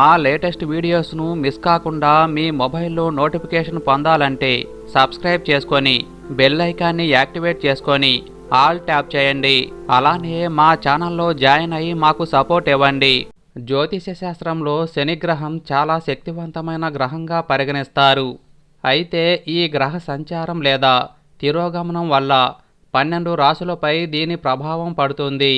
మా latest వీడియోస్ను miss కాకుండా మీ మొబైల్లో నోటిఫికేషన్ పొందాలంటే సబ్స్క్రైబ్ చేసుకొని బెల్ ఐకాన్ని యాక్టివేట్ చేసుకొని ఆల్ ట్యాప్ చేయండి. అలానే మా ఛానల్లో జాయిన్ అయ్యి మాకు సపోర్ట్ ఇవ్వండి. జ్యోతిష శాస్త్రంలో శనిగ్రహం చాలా శక్తివంతమైన గ్రహంగా పరిగణిస్తారు. అయితే ఈ గ్రహ సంచారం లేదా తిరోగమనం వల్ల పన్నెండు రాశులపై దీని ప్రభావం పడుతుంది.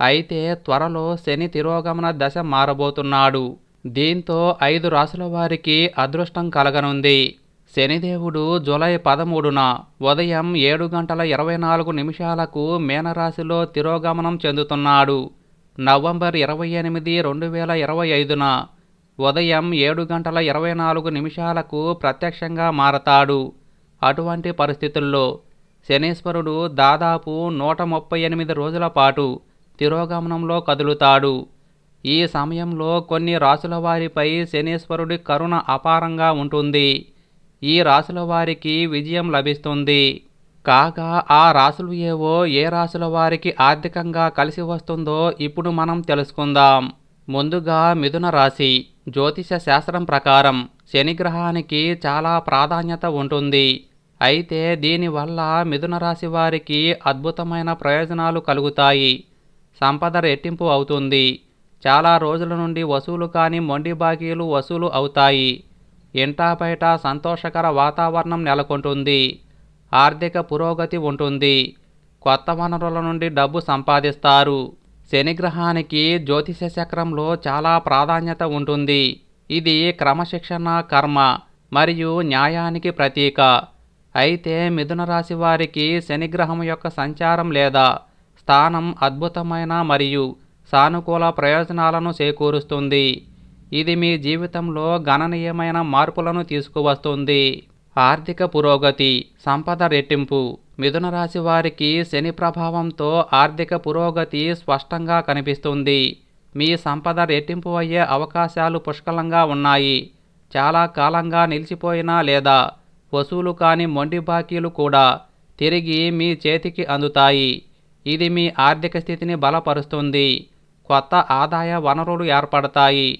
అయితే త్వరలో శని తిరోగమన దశ మారబోతున్నాడు. దీంతో ఐదు రాసుల వారికి అదృష్టం కలగనుంది. శనిదేవుడు జూలై పదమూడున ఉదయం ఏడు గంటల ఇరవై నాలుగు నిమిషాలకు మీనరాశిలో తిరోగమనం చెందుతున్నాడు. నవంబర్ ఇరవై ఎనిమిది రెండు వేల ఇరవై ఐదున ఉదయం ఏడు గంటల ఇరవై నాలుగు నిమిషాలకు ప్రత్యక్షంగా మారతాడు. అటువంటి పరిస్థితుల్లో శనీశ్వరుడు దాదాపు నూట ముప్పై ఎనిమిది రోజుల పాటు తిరోగమనంలో కదులుతాడు. ఈ సమయంలో కొన్ని రాసుల వారిపై శనీశ్వరుడి కరుణ అపారంగా ఉంటుంది. ఈ రాసుల వారికి విజయం లభిస్తుంది. కాగా ఆ రాసులు ఏవో ఏ రాసుల వారికి ఆర్థికంగా కలిసి వస్తుందో ఇప్పుడు మనం తెలుసుకుందాం. ముందుగా మిథున రాశి జ్యోతిష శాస్త్రం ప్రకారం శనిగ్రహానికి చాలా ప్రాధాన్యత ఉంటుంది. అయితే దీనివల్ల మిథున రాశి వారికి అద్భుతమైన ప్రయోజనాలు కలుగుతాయి. సంపద రెట్టింపు అవుతుంది. చాలా రోజుల నుండి వసూలు కాని మొండి బాకీలు వసూలు అవుతాయి. ఇంటా బయట సంతోషకర వాతావరణం నెలకొంటుంది. ఆర్థిక పురోగతి ఉంటుంది. కొత్త వనరుల నుండి డబ్బు సంపాదిస్తారు. శనిగ్రహానికి జ్యోతిష చక్రంలో చాలా ప్రాధాన్యత ఉంటుంది. ఇది క్రమశిక్షణ కర్మ మరియు న్యాయానికి ప్రతీక. అయితే మిథున రాశి వారికి శనిగ్రహం యొక్క సంచారం లేదా స్థానం అద్భుతమైన మరియు సానుకూల ప్రయోజనాలను చేకూరుస్తుంది. ఇది మీ జీవితంలో గణనీయమైన మార్పులను తీసుకువస్తుంది. ఆర్థిక పురోగతి సంపద రెట్టింపు. మిథున రాశి వారికి శని ప్రభావంతో ఆర్థిక పురోగతి స్పష్టంగా కనిపిస్తుంది. మీ సంపద రెట్టింపు అయ్యే అవకాశాలు పుష్కలంగా ఉన్నాయి. చాలా కాలంగా నిలిచిపోయిన లేదా వసూలు కాని మొండి బాకీలు కూడా తిరిగి మీ చేతికి అందుతాయి. ఇది మీ ఆర్థిక స్థితిని బలపరుస్తుంది. కొత్త ఆదాయ వనరులు ఏర్పడతాయి.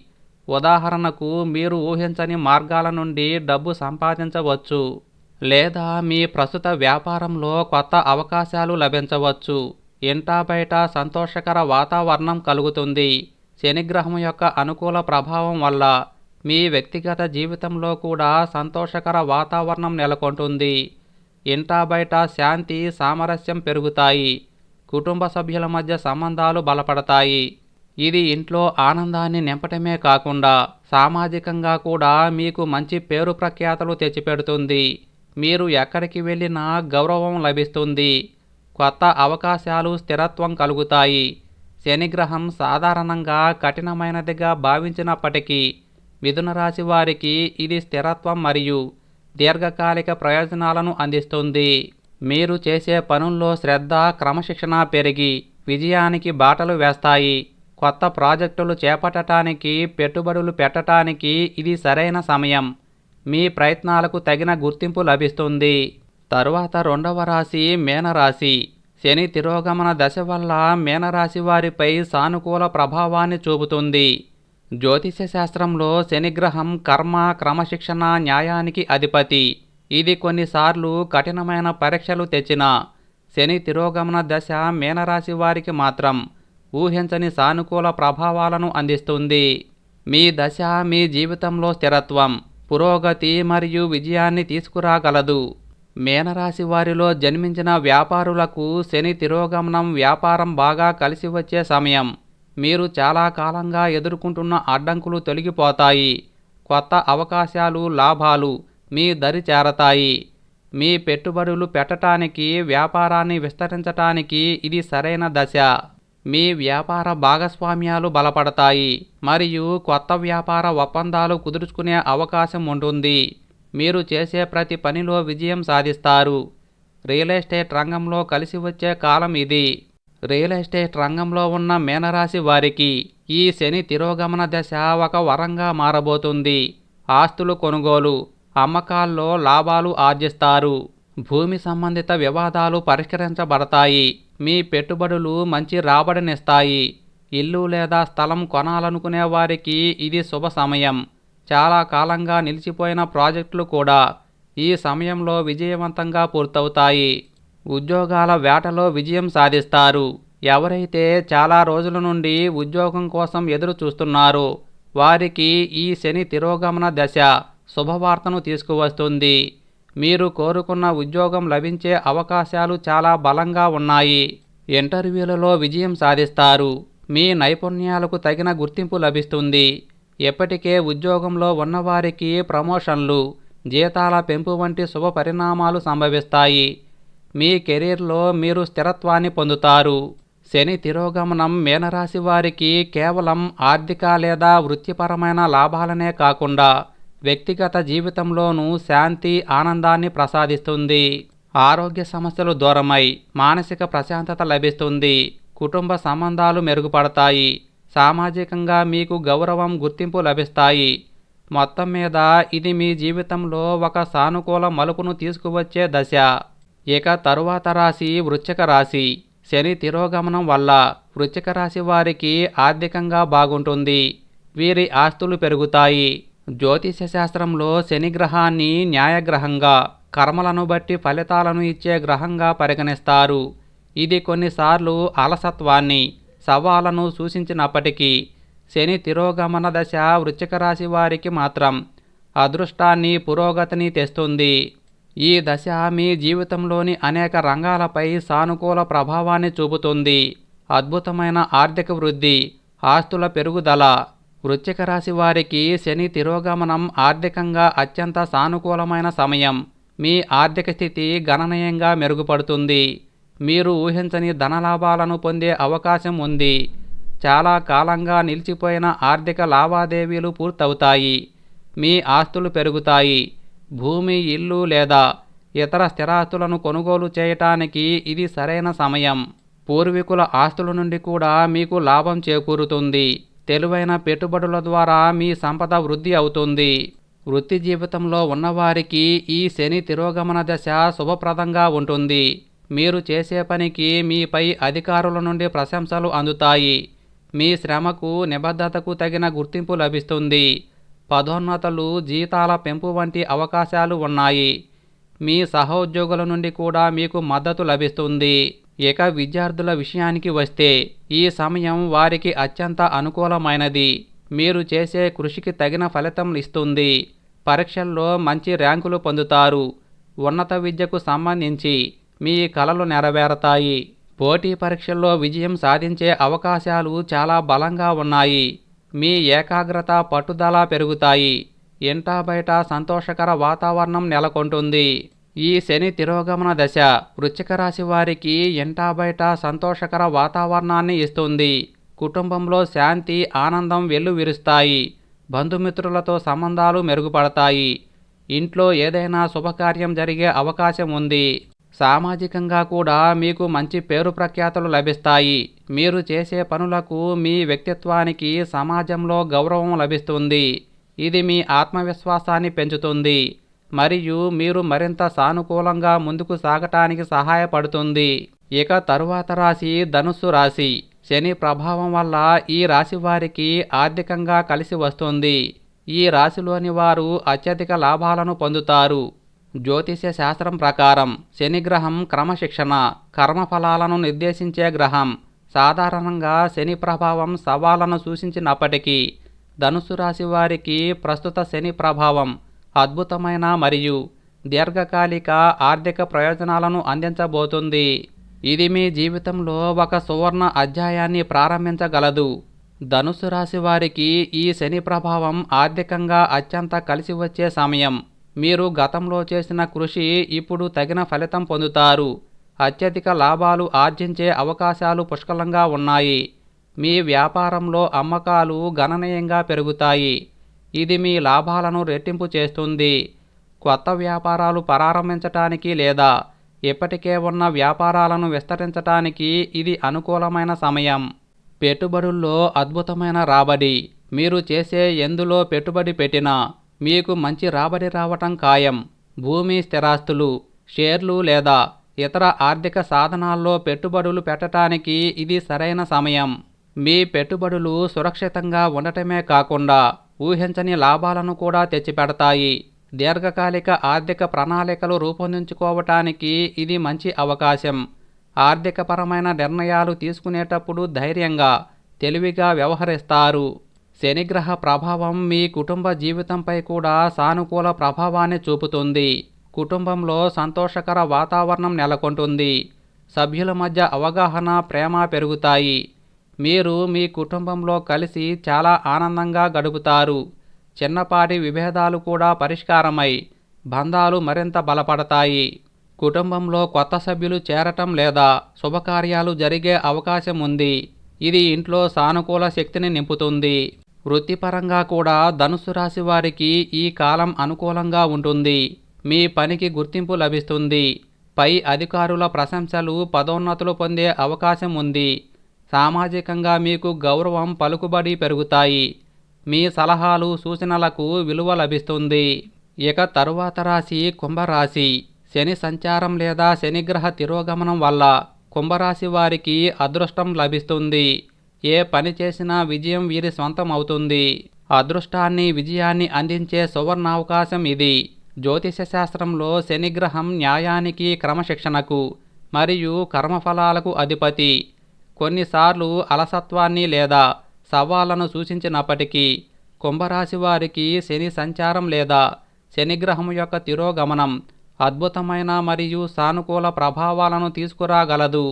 ఉదాహరణకు మీరు ఊహించని మార్గాల నుండి డబ్బు సంపాదించవచ్చు లేదా మీ ప్రస్తుత వ్యాపారంలో కొత్త అవకాశాలు లభించవచ్చు. ఇంటా బయట సంతోషకర వాతావరణం కలుగుతుంది. శనిగ్రహం యొక్క అనుకూల ప్రభావం వల్ల మీ వ్యక్తిగత జీవితంలో కూడా సంతోషకర వాతావరణం నెలకొంటుంది. ఇంటా బయట శాంతి సామరస్యం పెరుగుతాయి. కుటుంబ సభ్యుల మధ్య సంబంధాలు బలపడతాయి. ఇది ఇంట్లో ఆనందాన్ని నింపటమే కాకుండా సామాజికంగా కూడా మీకు మంచి పేరు ప్రఖ్యాతలు తెచ్చిపెడుతుంది. మీరు ఎక్కడికి వెళ్ళినా గౌరవం లభిస్తుంది. కొత్త అవకాశాలు స్థిరత్వం కలుగుతాయి. శనిగ్రహం సాధారణంగా కఠినమైనదిగా భావించినప్పటికీ మిథున రాశి వారికి ఇది స్థిరత్వం మరియు దీర్ఘకాలిక ప్రయోజనాలను అందిస్తుంది. మీరు చేసే పనుల్లో శ్రద్ధ క్రమశిక్షణ పెరిగి విజయానికి బాటలు వేస్తాయి. కొత్త ప్రాజెక్టులు చేపట్టడానికి పెట్టుబడులు పెట్టడానికి ఇది సరైన సమయం. మీ ప్రయత్నాలకు తగిన గుర్తింపు లభిస్తుంది. తరువాత రెండవ రాశి మేనరాశి. శని తిరోగమన దశ వల్ల మేనరాశి వారిపై సానుకూల ప్రభావాన్ని చూపుతుంది. జ్యోతిష శాస్త్రంలో శనిగ్రహం కర్మ క్రమశిక్షణ న్యాయానికి అధిపతి. ఇది కొన్నిసార్లు కఠినమైన పరీక్షలు తెచ్చిన శని తిరోగమన దశ మీనరాశి వారికి మాత్రం ఊహించని సానుకూల ప్రభావాలను అందిస్తుంది. మీ దశ మీ జీవితంలో స్థిరత్వం పురోగతి మరియు విజయాన్ని తీసుకురాగలదు. మీనరాశి వారిలో జన్మించిన వ్యాపారులకు శని తిరోగమనం వ్యాపారం బాగా కలిసి వచ్చే సమయం. మీరు చాలా కాలంగా ఎదుర్కొంటున్న అడ్డంకులు తొలగిపోతాయి. కొత్త అవకాశాలు లాభాలు మీ దరి చేరతాయి. మీ పెట్టుబడులు పెట్టడానికి వ్యాపారాన్ని విస్తరించటానికి ఇది సరైన దశ. మీ వ్యాపార భాగస్వామ్యాలు బలపడతాయి మరియు కొత్త వ్యాపార ఒప్పందాలు కుదుర్చుకునే అవకాశం ఉంటుంది. మీరు చేసే ప్రతి పనిలో విజయం సాధిస్తారు. రియల్ ఎస్టేట్ రంగంలో కలిసి వచ్చే కాలం ఇది. రియల్ ఎస్టేట్ రంగంలో ఉన్న మీనరాశి వారికి ఈ శని తిరోగమన దశ ఒక వరంగా మారబోతుంది. ఆస్తులు కొనుగోలు అమ్మకాల్లో లాభాలు ఆర్జిస్తారు. భూమి సంబంధిత వివాదాలు పరిష్కరించబడతాయి. మీ పెట్టుబడులు మంచి రాబడినిస్తాయి. ఇల్లు లేదా స్థలం కొనాలనుకునే వారికి ఇది శుభ సమయం. చాలా కాలంగా నిలిచిపోయిన ప్రాజెక్టులు కూడా ఈ సమయంలో విజయవంతంగా పూర్తవుతాయి. ఉద్యోగాల వేటలో విజయం సాధిస్తారు. ఎవరైతే చాలా రోజుల నుండి ఉద్యోగం కోసం ఎదురు చూస్తున్నారో వారికి ఈ శని తిరోగమన దశ శుభవార్తను తీసుకువస్తుంది. మీరు కోరుకున్న ఉద్యోగం లభించే అవకాశాలు చాలా బలంగా ఉన్నాయి. ఇంటర్వ్యూలలో విజయం సాధిస్తారు. మీ నైపుణ్యాలకు తగిన గుర్తింపు లభిస్తుంది. ఎప్పటికే ఉద్యోగంలో ఉన్నవారికి ప్రమోషన్లు జీతాల పెంపు వంటి శుభ పరిణామాలు సంభవిస్తాయి. మీ కెరీర్లో మీరు స్థిరత్వాన్ని పొందుతారు. శని తిరోగమనం మీనరాశి వారికి కేవలం ఆర్థిక లేదా వృత్తిపరమైన లాభాలనే కాకుండా వ్యక్తిగత జీవితంలోనూ శాంతి ఆనందాన్ని ప్రసాదిస్తుంది. ఆరోగ్య సమస్యలు దూరమై మానసిక ప్రశాంతత లభిస్తుంది. కుటుంబ సంబంధాలు మెరుగుపడతాయి. సామాజికంగా మీకు గౌరవం గుర్తింపు లభిస్తాయి. మొత్తం మీద ఇది మీ జీవితంలో ఒక సానుకూల మలుపును తీసుకువచ్చే దశ. ఇక తరువాత రాశి వృశ్చిక రాశి. శని తిరోగమనం వల్ల వృశ్చిక రాశి వారికి ఆర్థికంగా బాగుంటుంది. వీరి ఆస్తులు పెరుగుతాయి. జ్యోతిష శాస్త్రంలో శని గ్రహాన్ని న్యాయగ్రహంగా కర్మలను బట్టి ఫలితాలను ఇచ్చే గ్రహంగా పరిగణిస్తారు. ఇది కొన్నిసార్లు అలసత్వాన్ని సవాలను సూచించినప్పటికీ శని తిరోగమన దశ వృశ్చిక రాశి వారికి మాత్రం అదృష్టాన్ని పురోగతిని తెస్తుంది. ఈ దశ మీ జీవితంలోని అనేక రంగాలపై సానుకూల ప్రభావాన్ని చూపుతుంది. అద్భుతమైన ఆర్థిక వృద్ధి ఆస్తుల పెరుగుదల వృశ్చిక రాశి వారికి శని తిరోగమనం ఆర్థికంగా అత్యంత సానుకూలమైన సమయం. మీ ఆర్థిక స్థితి గణనీయంగా మెరుగుపడుతుంది. మీరు ఊహించని ధనలాభాలను పొందే అవకాశం ఉంది. చాలా కాలంగా నిలిచిపోయిన ఆర్థిక లావాదేవీలు పూర్తవుతాయి. మీ ఆస్తులు పెరుగుతాయి. భూమి ఇల్లు లేదా ఇతర స్థిరాస్తులను కొనుగోలు చేయటానికి ఇది సరైన సమయం. పూర్వీకుల ఆస్తుల నుండి కూడా మీకు లాభం చేకూరుతుంది. తెలివైన పెట్టుబడుల ద్వారా మీ సంపద వృద్ధి అవుతుంది. వృత్తి జీవితంలో ఉన్నవారికి ఈ శని తిరోగమన దశ శుభప్రదంగా ఉంటుంది. మీరు చేసే పనికి మీపై అధికారుల నుండి ప్రశంసలు అందుతాయి. మీ శ్రమకు నిబద్ధతకు తగిన గుర్తింపు లభిస్తుంది. పదోన్నతలు జీతాల పెంపు వంటి అవకాశాలు ఉన్నాయి. మీ సహోద్యోగుల నుండి కూడా మీకు మద్దతు లభిస్తుంది. ఇక విద్యార్థుల విషయానికి వస్తే ఈ సమయం వారికి అత్యంత అనుకూలమైనది. మీరు చేసే కృషికి తగిన ఫలితం ఇస్తుంది. పరీక్షల్లో మంచి ర్యాంకులు పొందుతారు. ఉన్నత విద్యకు సంబంధించి మీ కలలు నెరవేరతాయి. పోటీ పరీక్షల్లో విజయం సాధించే అవకాశాలు చాలా బలంగా ఉన్నాయి. మీ ఏకాగ్రత పట్టుదల పెరుగుతాయి. ఇంటా బయట సంతోషకర వాతావరణం నెలకొంటుంది. ఈ శని తిరోగమన దశ వృశ్చిక రాశి వారికి ఇంటా బయట సంతోషకర వాతావరణాన్ని ఇస్తుంది. కుటుంబంలో శాంతి ఆనందం వెల్లువిరుస్తాయి బంధుమిత్రులతో సంబంధాలు మెరుగుపడతాయి. ఇంట్లో ఏదైనా శుభకార్యం జరిగే అవకాశం ఉంది. సామాజికంగా కూడా మీకు మంచి పేరు ప్రఖ్యాతలు లభిస్తాయి. మీరు చేసే పనులకు మీ వ్యక్తిత్వానికి సమాజంలో గౌరవం లభిస్తుంది. ఇది మీ ఆత్మవిశ్వాసాన్ని పెంచుతుంది. మరియు మీరు మరింత సానుకూలంగా ముందుకు సాగటానికి సహాయపడుతుంది. ఇక తరువాత రాశి ధనుస్సు రాశి. శని ప్రభావం వల్ల ఈ రాశి వారికి ఆర్థికంగా కలిసి వస్తుంది. ఈ రాశిలోని వారు అత్యధిక లాభాలను పొందుతారు. జ్యోతిష్య శాస్త్రం ప్రకారం శని గ్రహం క్రమశిక్షణ కర్మఫలాలను నిర్దేశించే గ్రహం. సాధారణంగా శని ప్రభావం సవాళ్ళను సూచించినప్పటికీ ధనుసు రాశి వారికి ప్రస్తుత శని ప్రభావం అద్భుతమైన మరియు దీర్ఘకాలిక ఆర్థిక ప్రయోజనాలను అందించబోతుంది. ఇది మీ జీవితంలో ఒక సువర్ణ అధ్యాయాన్ని ప్రారంభించగలదు. ధనుసు రాశి వారికి ఈ శని ప్రభావం ఆర్థికంగా అత్యంత కలిసి వచ్చే సమయం. మీరు గతంలో చేసిన కృషి ఇప్పుడు తగిన ఫలితం పొందుతారు. అత్యధిక లాభాలు ఆర్జించే అవకాశాలు పుష్కలంగా ఉన్నాయి. మీ వ్యాపారంలో అమ్మకాలు గణనీయంగా పెరుగుతాయి. ఇది మీ లాభాలను రెట్టింపు చేస్తుంది. కొత్త వ్యాపారాలు ప్రారంభించటానికి లేదా ఇప్పటికే ఉన్న వ్యాపారాలను విస్తరించటానికి ఇది అనుకూలమైన సమయం. పెట్టుబడుల్లో అద్భుతమైన రాబడి. మీరు చేసే ఎందులో పెట్టుబడి పెట్టినా మీకు మంచి రాబడి రావటం ఖాయం. భూమి స్థిరాస్తులు షేర్లు లేదా ఇతర ఆర్థిక సాధనాల్లో పెట్టుబడులు పెట్టడానికి ఇది సరైన సమయం. మీ పెట్టుబడులు సురక్షితంగా ఉండటమే కాకుండా ఊహించని లాభాలను కూడా తెచ్చిపెడతాయి. దీర్ఘకాలిక ఆర్థిక ప్రణాళికలు రూపొందించుకోవటానికి ఇది మంచి అవకాశం. ఆర్థికపరమైన నిర్ణయాలు తీసుకునేటప్పుడు ధైర్యంగా తెలివిగా వ్యవహరిస్తారు. శనిగ్రహ ప్రభావం మీ కుటుంబ జీవితంపై కూడా సానుకూల ప్రభావాన్ని చూపుతుంది. కుటుంబంలో సంతోషకర వాతావరణం నెలకొంటుంది. సభ్యుల మధ్య అవగాహన ప్రేమ పెరుగుతాయి. మీరు మీ కుటుంబంలో కలిసి చాలా ఆనందంగా గడుపుతారు. చిన్నపాటి విభేదాలు కూడా పరిష్కారమై బంధాలు మరింత బలపడతాయి. కుటుంబంలో కొత్త సభ్యులు చేరటం లేదా శుభకార్యాలు జరిగే అవకాశం ఉంది. ఇది ఇంట్లో సానుకూల శక్తిని నింపుతుంది. వృత్తిపరంగా కూడా ధనుసు రాశి వారికి ఈ కాలం అనుకూలంగా ఉంటుంది. మీ పనికి గుర్తింపు లభిస్తుంది. పై అధికారుల ప్రశంసలు పదోన్నతులు పొందే అవకాశం ఉంది. సామాజికంగా మీకు గౌరవం పలుకుబడి పెరుగుతాయి. మీ సలహాలు సూచనలకు విలువ లభిస్తుంది. ఇక తరువాత రాశి కుంభరాశి. శని సంచారం లేదా శనిగ్రహ తిరోగమనం వల్ల కుంభరాశి వారికి అదృష్టం లభిస్తుంది. ఏ పని చేసినా విజయం వీరి స్వంతం అవుతుంది. అదృష్టాన్ని విజయాన్ని అందించే సువర్ణావకాశం ఇది. జ్యోతిష శాస్త్రంలో శనిగ్రహం న్యాయానికి క్రమశిక్షణకు మరియు కర్మఫలాలకు అధిపతి. కొన్నిసార్లు అలసత్వాన్ని లేదా సవాళ్ళను సూచించినప్పటికీ కుంభరాశి వారికి శని సంచారం లేదా శనిగ్రహం యొక్క తిరోగమనం అద్భుతమైన మరియు సానుకూల ప్రభావాలను తీసుకురాగలదు.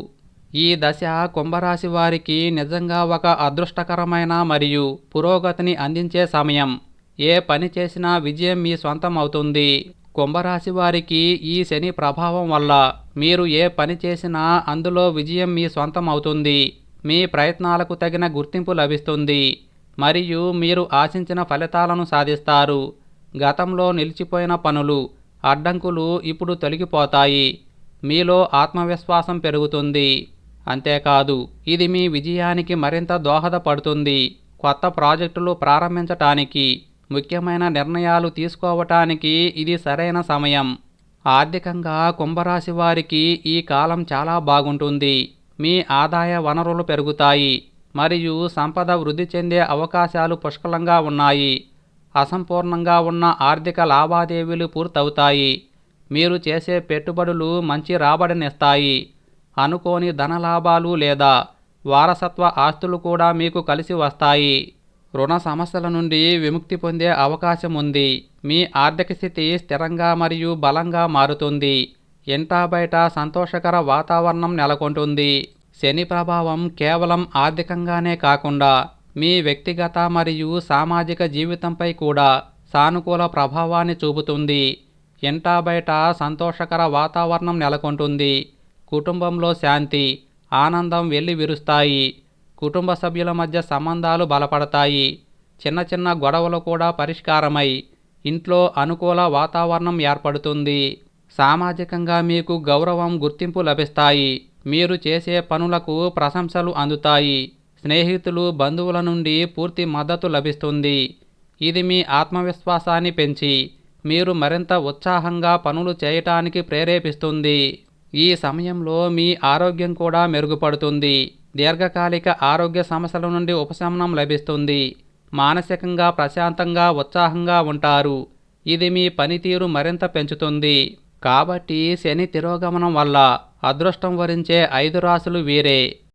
ఈ దశ కుంభరాశి వారికి నిజంగా ఒక అదృష్టకరమైన మరియు పురోగతిని అందించే సమయం. ఏ పని చేసినా విజయం మీ సొంతం అవుతుంది కుంభరాశి వారికి ఈ శని ప్రభావం వల్ల మీరు ఏ పని చేసినా అందులో విజయం మీ సొంతం అవుతుంది. మీ ప్రయత్నాలకు తగిన గుర్తింపు లభిస్తుంది. మరియు మీరు ఆశించిన ఫలితాలను సాధిస్తారు. గతంలో నిలిచిపోయిన పనులు అడ్డంకులు ఇప్పుడు తొలగిపోతాయి. మీలో ఆత్మవిశ్వాసం పెరుగుతుంది. అంతేకాదు ఇది మీ విజయానికి మరింత దోహదపడుతుంది. కొత్త ప్రాజెక్టులు ప్రారంభించటానికి ముఖ్యమైన నిర్ణయాలు తీసుకోవటానికి ఇది సరైన సమయం. ఆర్థికంగా కుంభరాశి వారికి ఈ కాలం చాలా బాగుంటుంది. మీ ఆదాయ వనరులు పెరుగుతాయి. మరియు సంపద వృద్ధి చెందే అవకాశాలు పుష్కలంగా ఉన్నాయి. అసంపూర్ణంగా ఉన్న ఆర్థిక లావాదేవీలు పూర్తవుతాయి. మీరు చేసే పెట్టుబడులు మంచి రాబడినిస్తాయి. అనుకోని ధనలాభాలు లేదా వారసత్వ ఆస్తులు కూడా మీకు కలిసి వస్తాయి. రుణ సమస్యల నుండి విముక్తి పొందే అవకాశం ఉంది. మీ ఆర్థిక స్థితి స్థిరంగా మరియు బలంగా మారుతుంది. ఇంటా బయట సంతోషకర వాతావరణం నెలకొంటుంది. శని ప్రభావం కేవలం ఆర్థికంగానే కాకుండా మీ వ్యక్తిగత మరియు సామాజిక జీవితంపై కూడా సానుకూల ప్రభావాన్ని చూపుతుంది. ఇంటా బయట సంతోషకర వాతావరణం నెలకొంటుంది. కుటుంబంలో శాంతి ఆనందం వెళ్ళి విరుస్తాయి. కుటుంబ సభ్యుల మధ్య సంబంధాలు బలపడతాయి. చిన్న చిన్న గొడవలు కూడా పరిష్కారమై ఇంట్లో అనుకూల వాతావరణం ఏర్పడుతుంది. సామాజికంగా మీకు గౌరవం గుర్తింపు లభిస్తాయి. మీరు చేసే పనులకు ప్రశంసలు అందుతాయి. స్నేహితులు బంధువుల నుండి పూర్తి మద్దతు లభిస్తుంది. ఇది మీ ఆత్మవిశ్వాసాన్ని పెంచి మీరు మరింత ఉత్సాహంగా పనులు చేయటానికి ప్రేరేపిస్తుంది. ఈ సమయంలో మీ ఆరోగ్యం కూడా మెరుగుపడుతుంది. దీర్ఘకాలిక ఆరోగ్య సమస్యల నుండి ఉపశమనం లభిస్తుంది. మానసికంగా ప్రశాంతంగా ఉత్సాహంగా ఉంటారు. ఇది మీ పనితీరు మరింత పెంచుతుంది. కాబట్టి శని తిరోగమనం వల్ల అదృష్టం వరించే ఐదు రాసులు వీరే.